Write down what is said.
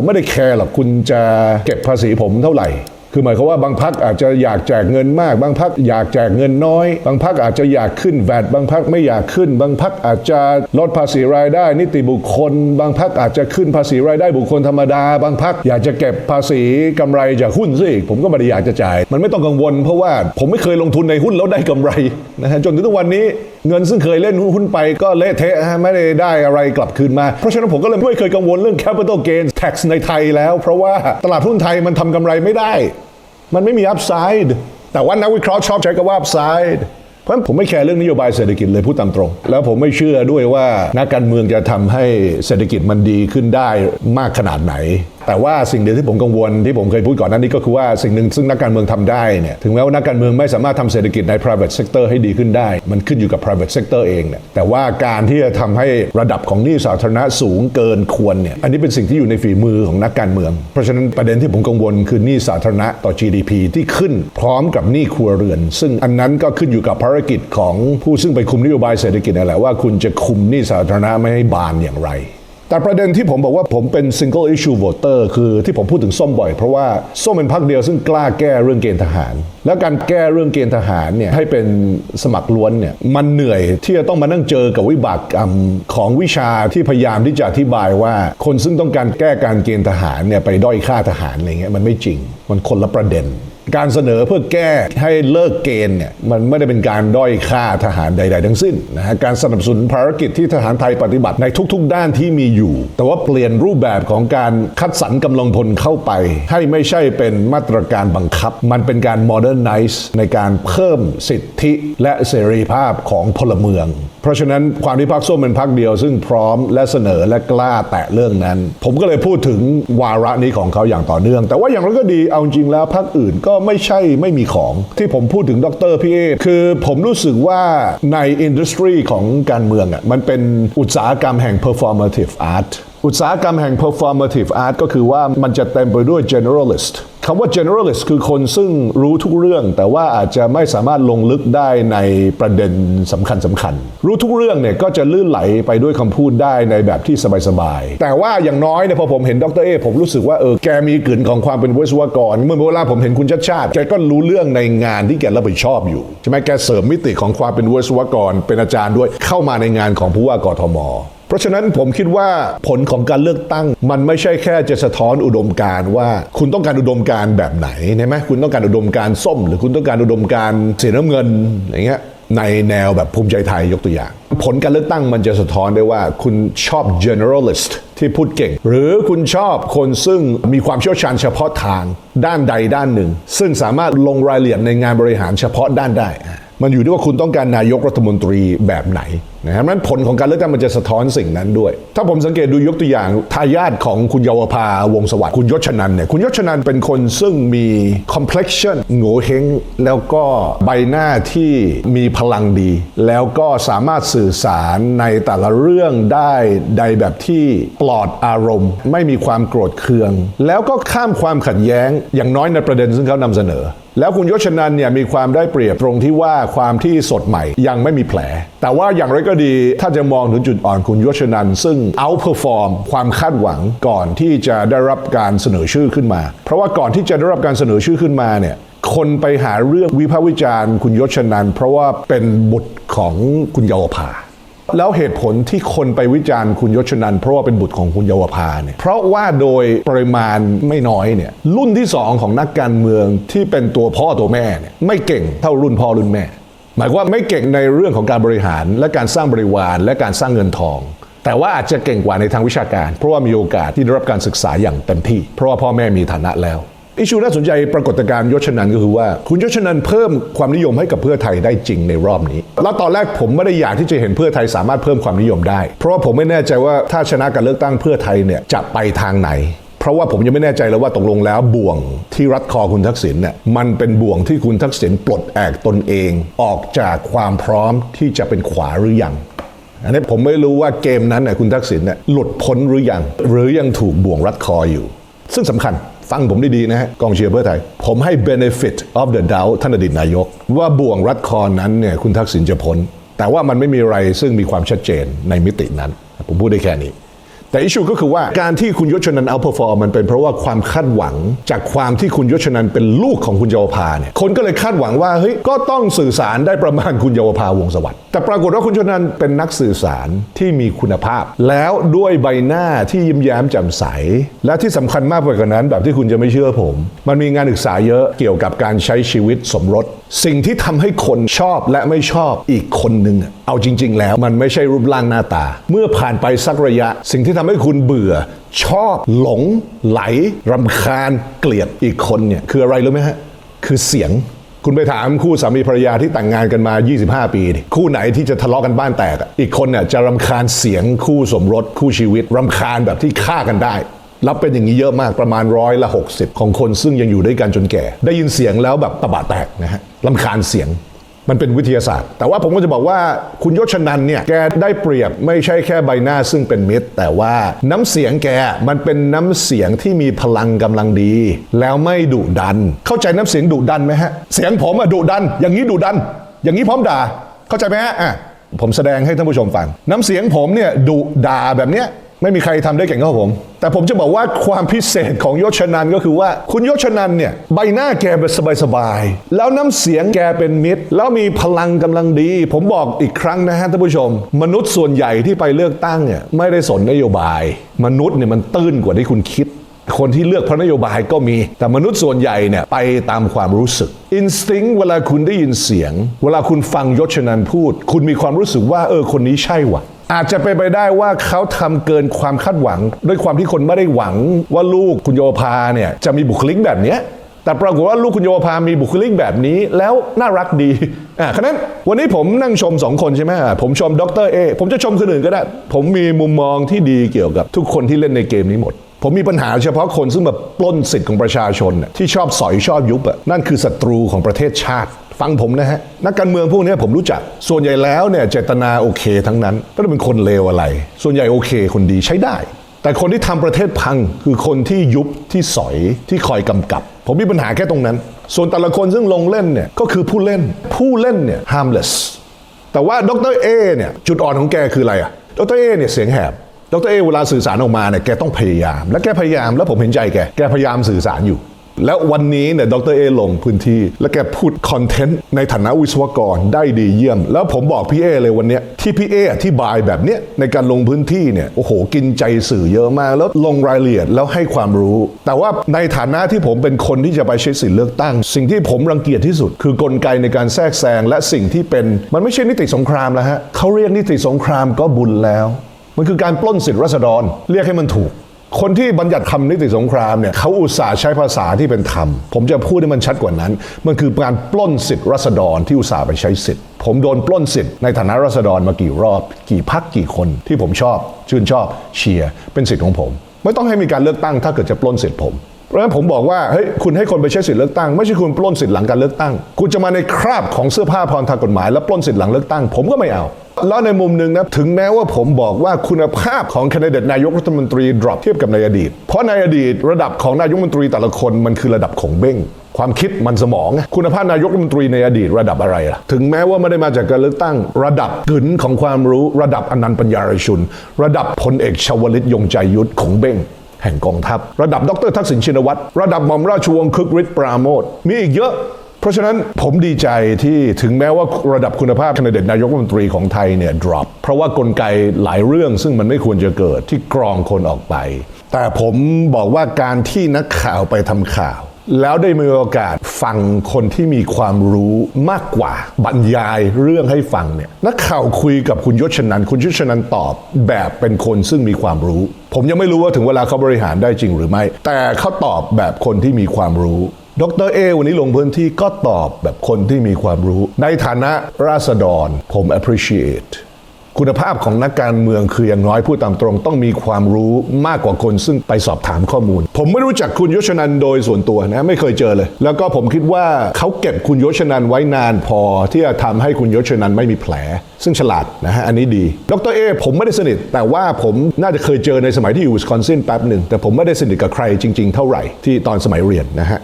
ผมไม่ได้แคร์หรอกคุณจะเก็บภาษีผมเท่าไหร่ คือหมายความว่าบางพักอาจจะอยากแจกเงินมาก บางพักอยากแจกเงินน้อย บางพักอาจจะอยากขึ้นแวดบางพักไม่อยากขึ้น บางพักอาจจะลดภาษีรายได้ นิติบุคคล บางพักอาจจะขึ้นภาษีรายได้บุคคลธรรมดา บางพักอยากจะเก็บภาษีกำไรจากหุ้นซะอีกผมก็ไม่ได้อยากจะจ่าย มันไม่ต้องกังวล เพราะว่าผมไม่เคยลงทุนในหุ้นแล้วได้กำไรนะฮะจนถึงทุกวันนี้เงินซึ่งเคยเล่นหุ้นไปก็เละเทะฮะไม่ได้ได้อะไรกลับคืนมา เพราะฉะนั้นผมก็เลยไม่เคยกังวลเรื่อง capital gains tax ในไทยแล้ว เพราะว่าตลาดหุ้นไทยมันทำกำไรไม่ได้ มันไม่มีอัพไซด์แต่ว่านักวิเคราะห์ชอบใช้คำว่าอัพไซด์เพราะฉะนั้นผมไม่แคร์เรื่องนโยบายเศรษฐกิจเลยพูดตามตรง แล้วผมไม่เชื่อด้วยว่านักการเมืองจะทำให้เศรษฐกิจมันดีขึ้นได้มากขนาดไหน แต่ว่าสิ่งเดียวที่ผมกังวลที่ผมเคยพูดก่อนหน้านี้ก็คือว่าสิ่งหนึ่งซึ่งนักการเมืองทำได้เนี่ยถึงแม้ว่านักการเมืองไม่สามารถทำเศรษฐกิจใน private sector ให้ดีขึ้นได้ มันขึ้นอยู่กับ private sector เองเนี่ยแต่ว่าการที่จะทำให้ระดับของหนี้สาธารณะสูงเกินควรเนี่ยอันนี้เป็นสิ่งที่อยู่ในฝีมือของนักการเมือง เพราะฉะนั้นประเด็นที่ผมกังวลคือหนี้สาธารณะต่อ GDP ที่ขึ้นพร้อมกับหนี้ครัวเรือน ซึ่งอันนั้นก็ขึ้นอยู่กับภารกิจของผู้ซึ่งไปคุมนโยบายเศรษฐกิจนั่นแหละว่าคุณจะคุมหนี้สาธารณะไม่ให้บานอย่างไร แต่ประเด็นที่ผมบอกว่าผมเป็น single issue voter คือที่ผมพูดถึงส้มบ่อย เพราะว่าส้มเป็นพรรคเดียวซึ่งกล้าแก้เรื่องเกณฑ์ทหาร แล้วการแก้เรื่องเกณฑ์ทหารเนี่ยให้เป็นสมัครล้วนเนี่ยมันเหนื่อยที่จะต้องมานั่งเจอกับวิบากกรรมของวิชาที่พยายามที่จะอธิบายว่า คนซึ่งต้องการแก้การเกณฑ์ทหารเนี่ยไปด้อยค่าทหารอะไรเงี้ยมันไม่จริง มันคนละประเด็น การเสนอเพื่อแก้ให้เลิกเกณฑ์เนี่ยมันไม่ได้เป็นการด้อยค่าทหารใด ๆ ทั้งสิ้นนะฮะการสนับสนุนภารกิจที่ทหารไทยปฏิบัติในทุก ๆ ด้านที่มีอยู่ แต่ว่าเปลี่ยนรูปแบบของการคัดสรรกำลังพลเข้าไป ให้ไม่ใช่เป็นมาตรการบังคับ มันเป็นการ modernize ในการเพิ่มสิทธิและเสรีภาพของพลเมือง เพราะฉะนั้นความที่พรรคส้มเป็นพรรคเดียว ซึ่งพร้อมและเสนอและกล้าแตะเรื่องนั้น ผมก็เลยพูดถึงวาระนี้ของเขาอย่างต่อเนื่อง แต่ว่าอย่างไรก็ดีเอาจริงแล้วพรรคอื่นก็ไม่ใช่ไม่มีของที่ผมพูดถึงดรพี่เอคือผมรู้สึกว่าในอินดัสทรีของการเมืองอะมันเป็นอุตสาหกรรมแห่ง performative art อุตสาหกรรมแห่ง performative art ก็คือว่ามันจะเต็มไปด้วย generalist คำว่า generalist คือคนซึ่งรู้ทุกเรื่อง แต่ว่าอาจจะไม่สามารถลงลึกได้ในประเด็นสำคัญสำคัญ รู้ทุกเรื่องเนี่ยก็จะลื่นไหลไปด้วยคำพูดได้ในแบบที่สบายๆ แต่ว่าอย่างน้อยเนี่ยพอผมเห็นดรเอผมรู้สึกว่าเออแกมีกลิ่นของความเป็นวิศวกร เมื่อเวลาผมเห็นคุณชัดชาติแกก็รู้เรื่องในงานที่แกรับผิดชอบอยู่ใช่ไหมแกเสริมมิติของความเป็นวิศวกร เป็นอาจารย์ด้วยเข้ามาในงานของผู้ว่ากทม เพราะฉะนั้นผมคิดว่าผลของการเลือกตั้ง มันไม่ใช่แค่จะสะท้อนอุดมการณ์ว่า คุณต้องการอุดมการณ์แบบไหนใช่ไหมคุณต้องการอุดมการณ์ส้ม หรือคุณต้องการอุดมการณ์สีน้ำเงินอย่างเงี้ยในแนวแบบภูมิใจไทยยกตัวอย่าง ผลการเลือกตั้งมันจะสะท้อนได้ว่าคุณชอบ generalist ที่พูดเก่ง หรือคุณชอบคนซึ่งมีความเชี่ยวชาญเฉพาะทางด้านใดด้านหนึ่ง ซึ่งสามารถลงรายละเอียดในงานบริหารเฉพาะด้านได้ มันอยู่ที่ว่าคุณต้องการนายกรัฐมนตรีแบบไหนนะครับนั้นผลของการเลือกตั้งมันจะสะท้อนสิ่งนั้นด้วย ถ้าผมสังเกตดูยกตัวอย่างทายาทของคุณเยาวภาวงสวัสดิ์คุณยศชนันเนี่ยคุณยศชนันเป็นคนซึ่งมี complexion โง่เฮงแล้วก็ใบหน้าที่มีพลังดี แล้วก็สามารถสื่อสารในแต่ละเรื่องได้ใดแบบที่ปลอดอารมณ์ ไม่มีความโกรธเคือง แล้วก็ข้ามความขัดแย้งอย่างน้อยในประเด็นซึ่งเขานำเสนอ แล้วคุณยศชนันเนี่ยมีความได้เปรียบตรงที่ว่าความที่สดใหม่ยังไม่มีแผล แต่ว่าอย่างไรก็ดีถ้าจะมองถึงจุดอ่อนคุณยศชนันซึ่ง outperform ความคาดหวังก่อนที่จะได้รับการเสนอชื่อขึ้นมา เพราะว่าก่อนที่จะได้รับการเสนอชื่อขึ้นมาเนี่ยคนไปหาเรื่องวิพากษ์วิจารณ์ คุณยศชนันเพราะว่าเป็นบุตรของคุณเยาวภา แล้วเหตุผลที่คนไปวิจารณ์คุณยศชนัน เพราะว่าเป็นบุตรของคุณเยาวภาเนี่ยเพราะว่าโดยปริมาณไม่น้อยเนี่ยรุ่นที่สองของนักการเมืองที่เป็นตัวพ่อตัวแม่เนี่ยไม่เก่งเท่ารุ่นพ่อรุ่นแม่ หมายว่าไม่เก่งในเรื่องของการบริหารและการสร้างบริวารและการสร้างเงินทองแต่ว่าอาจจะเก่งกว่าในทางวิชาการ เพราะว่ามีโอกาสที่ได้รับการศึกษาอย่างเต็มที่ เพราะว่าพ่อแม่มีฐานะแล้ว อิชูน่าสนใจปรากฏการณ์ยศชนันก็คือว่า คุณยศชนันเพิ่มความนิยมให้กับเพื่อไทยได้จริงในรอบนี้ แล้วตอนแรกผมไม่ได้อยากที่จะเห็นเพื่อไทยสามารถเพิ่มความนิยมได้ เพราะว่าผมไม่แน่ใจว่าถ้าชนะการเลือกตั้งเพื่อไทยเนี่ยจะไปทางไหนเพราะว่าผมยังไม่แน่ใจเลยว่าตกลงแล้วบ่วงที่รัดคอคุณทักษิณเนี่ยมันเป็นบ่วงที่คุณทักษิณปลดแอกตนเอง ออกจากความพร้อมที่จะเป็นขวาหรือยังอันนี้ผมไม่รู้ว่าเกมนั้นเนี่ยคุณทักษิณเนี่ยหลุดพ้นหรือยังหรือยังถูกบ่วงรัดคออยู่ ซึ่งสำคัญ ฟังผมดีๆนะฮะกองเชียร์เพื่อไทย ผมให้ benefit of the doubt ท่านอดีตนายก ว่าบ่วงรัดคอนั้นเนี่ยคุณทักษิณจะพ้น แต่ว่ามันไม่มีอะไรซึ่งมีความชัดเจนในมิตินั้น ผมพูดได้แค่นี้ แต่อิชูก็คือว่าการที่คุณยศชนันเอาเพอร์ฟอร์มันเป็นเพราะว่าความคาดหวังจากความที่คุณยศชนันเป็นลูกของคุณเยาวภาเนี่ยคนก็เลยคาดหวังว่าเฮ้ยก็ต้องสื่อสารได้ประมาณคุณเยาวภาวงสวัสดิ์แต่ปรากฏว่าคุณชนันเป็นนักสื่อสารที่มีคุณภาพ แล้วด้วยใบหน้าที่ยิ้มแย้มแจ่มใส และที่สำคัญมากไปกว่านั้น แบบที่คุณจะไม่เชื่อผม มันมีงานศึกษาเยอะเกี่ยวกับการใช้ชีวิตสมรส สิ่งที่ทำให้คนชอบและไม่ชอบอีกคนหนึ่งเอาจริง ๆ แล้วมันไม่ใช่รูปร่างหน้าตา เมื่อผ่านไปสักระยะสิ่งที่ทำให้คุณเบื่อ ชอบหลง ไหลรำคาญเกลียดอีกคนเนี่ยคืออะไรรู้ไหมฮะ คือเสียงคุณไปถามคู่สามีภรรยาที่แต่งงานกันมา 25 ปีดิคู่ไหนที่จะทะเลาะกันบ้านแตก อีกคนเนี่ยจะรำคาญเสียงคู่สมรสคู่ชีวิตรำคาญแบบที่ฆ่ากันได้รับเป็นอย่างนี้เยอะมากประมาณร้อยละ 60 ของคนซึ่งยังอยู่ด้วยกันจนแก่ ได้ยินเสียงแล้วแบบตะบะแตกนะฮะรำคาญเสียง มันเป็นวิทยาศาสตร์ แต่ว่าผมก็จะบอกว่าคุณยศชนันเนี่ยแกได้เปรียบไม่ใช่แค่ใบหน้าซึ่งเป็นมิตร แต่ว่าน้ำเสียงแกมันเป็นน้ำเสียงที่มีพลังกำลังดี แล้วไม่ดุดัน เข้าใจน้ำเสียงดุดันไหมฮะ เสียงผมอะดุดัน อย่างนี้ดุดัน อย่างนี้พร้อมด่า เข้าใจไหมฮะอะผมแสดงให้ท่านผู้ชมฟัง น้ำเสียงผมเนี่ยดุด่าแบบเนี้ย ไม่มีใครทำได้เก่งเท่าผม แต่ผมจะบอกว่าความพิเศษของยศชนันก็คือว่าคุณยศชนันเนี่ยใบหน้าแกเป็นสบายๆ แล้วน้ำเสียงแกเป็นมิตร แล้วมีพลังกำลังดี ผมบอกอีกครั้งนะฮะท่านผู้ชม มนุษย์ส่วนใหญ่ที่ไปเลือกตั้งเนี่ยไม่ได้สนนโยบาย มนุษย์เนี่ยมันตื้นกว่าที่คุณคิดคนที่เลือกพระนโยบายก็มี แต่มนุษย์ส่วนใหญ่เนี่ยไปตามความรู้สึก อินสติ้งเวลาคุณได้ยินเสียง เวลาคุณฟังยศชนันพูด คุณมีความรู้สึกว่าเออคนนี้ใช่ว่ะ อาจจะเป็นไปได้ว่าเขาทำเกินความคาดหวัง ด้วยความที่คนไม่ได้หวังว่าลูกคุณโยภาเนี่ยจะมีบุคลิกแบบเนี้ยแต่ปรากฏว่าลูกคุณโยภามีบุคลิกแบบนี้แล้วน่ารักดีอะฉะนั้นวันนี้ผมนั่งชมสองคนใช่ไหมผมชมดรเอผมจะชมคนอื่นก็ได้ ผมมีมุมมองที่ดีเกี่ยวกับทุกคนที่เล่นในเกมนี้หมด ผมมีปัญหาเฉพาะคนซึ่งมาปล้นสิทธิ์ของประชาชนน่ะที่ชอบสอยชอบยุบอะนั่นคือศัตรูของประเทศชาติ ฟังผมนะฮะนักการเมืองพวกนี้ผมรู้จัก ส่วนใหญ่แล้วเนี่ยเจตนาโอเคทั้งนั้นไม่ได้เป็นคนเลวอะไร ส่วนใหญ่โอเค คนดีใช้ได้ แต่คนที่ทำประเทศพังคือคนที่ยุบที่สอยที่คอยกำกับ ผมมีปัญหาแค่ตรงนั้น ส่วนแต่ละคนซึ่งลงเล่นเนี่ยก็คือผู้เล่นผู้เล่นเนี่ย harmless แต่ว่าดรเอเนี่ยจุดอ่อนของแกคืออะไรอะดรเอเนี่ยเสียงแหบดรเอเวลาสื่อสารออกมาเนี่ยแกต้องพยายาม และแกพยายามแล้วผมเห็นใจแกแกพยายามสื่อสารอยู่ แล้ววันนี้เนี่ยดรเอลงพื้นที่ แล้วแกพูดคอนเทนต์ในฐานะวิศวกรได้ดีเยี่ยม แล้วผมบอกพี่เอเลยวันนี้ที่พี่เออธิบายแบบเนี้ยในการลงพื้นที่เนี่ยโอ้โหกินใจสื่อเยอะมาก แล้วลงรายละเอียดแล้วให้ความรู้ แต่ว่าในฐานะที่ผมเป็นคนที่จะไปใช้สิทธิเลือกตั้ง สิ่งที่ผมรังเกียจที่สุด คือกลไกในการแทรกแซงและสิ่งที่เป็นมันไม่ใช่นิติสงครามแล้วฮะเขาเรียกนิติสงครามก็บุญแล้ว มันคือการปล้นสิทธิรัษฎรเรียกให้มันถูก คนที่บัญญัติคำนิติสงครามเนี่ยเขาอุตส่าห์ใช้ภาษาที่เป็นธรรม ผมจะพูดให้มันชัดกว่านั้น มันคือการปล้นสิทธิรัษฎรที่อุตส่าห์ไปใช้สิทธิ์ ผมโดนปล้นสิทธิ์ในฐานะรัษฎรมากี่รอบ กี่พักกี่คนที่ผมชอบ ชื่นชอบเชียร์เป็นสิทธิ์ของผม ไม่ต้องให้มีการเลือกตั้งถ้าเกิดจะปล้นสิทธิ์ผมเพราะฉะนั้นผมบอกว่าเฮ้ยคุณให้คนไปใช้สิทธิ์เลือกตั้งไม่ใช่คุณปล้นสิทธิ์หลังการเลือกตั้ง คุณจะมาในคราบของเสื้อผ้าพรทางกฎหมาย แล้วปล้นสิทธิ์หลังเลือกตั้ง ผมก็ไม่เอา แล้วในมุมหนึ่งนะถึงแม้ว่าผมบอกว่าคุณภาพของคนดิเดตนายกรัฐมนตรี drop เทียบกับในอดีต เพราะในอดีตระดับของนายกรัฐมนตรีแต่ละคนมันคือระดับของเบ้งความคิดมันสมองไงคุณภาพนายกรัฐมนตรีในอดีตระดับอะไรล่ะ ถึงแม้ว่าไม่ได้มาจากการเลือกตั้ง ระดับกึนของความรู้ระดับอนันต์ปัญญารชุน ระดับพลเอกชวลิตยงใจยุทธของเบ้งแห่งกองทัพ ระดับดรทักษิณชินวัตร ระดับหม่อมราชวงศ์คึกฤทธิ์ปราโมทมีอีกเยอะ เพราะฉะนั้นผมดีใจที่ถึงแม้ว่าระดับคุณภาพคนดิเดตนายกรัฐมนตรีของไทยเนี่ย drop เพราะว่ากลไกหลายเรื่องซึ่งมันไม่ควรจะเกิดที่กรองคนออกไป แต่ผมบอกว่าการที่นักข่าวไปทำข่าว แล้วได้มีโอกาสฟังคนที่มีความรู้มากกว่าบรรยายเรื่องให้ฟังเนี่ยนักข่าวคุยกับคุณยศชนันคุณยศชนันตอบแบบเป็นคนซึ่งมีความรู้ ผมยังไม่รู้ว่าถึงเวลาเขาบริหารได้จริงหรือไม่ แต่เขาตอบแบบคนที่มีความรู้ ดรเอวันนี้ลงพื้นที่ก็ตอบแบบคนที่มีความรู้ ในฐานะราษฎรผม appreciate คุณภาพของนักการเมืองคืออย่างน้อยพูดตามตรง ต้องมีความรู้มากกว่าคนซึ่งไปสอบถามข้อมูล ผมไม่รู้จักคุณยศนันโดยส่วนตัวนะไม่เคยเจอเลย แล้วก็ผมคิดว่าเขาเก็บคุณยศนันไว้นานพอที่จะทำให้คุณยศนันไม่มีแผล ซึ่งฉลาดนะฮะอันนี้ดี ดรเอผมไม่ได้สนิท แต่ว่าผมน่าจะเคยเจอในสมัยที่อยู่วิสคอนซินแป๊บหนึ่งแต่ผมไม่ได้สนิทกับใครจริง ๆ เท่าไหร่ที่ตอนสมัยเรียนนะฮะ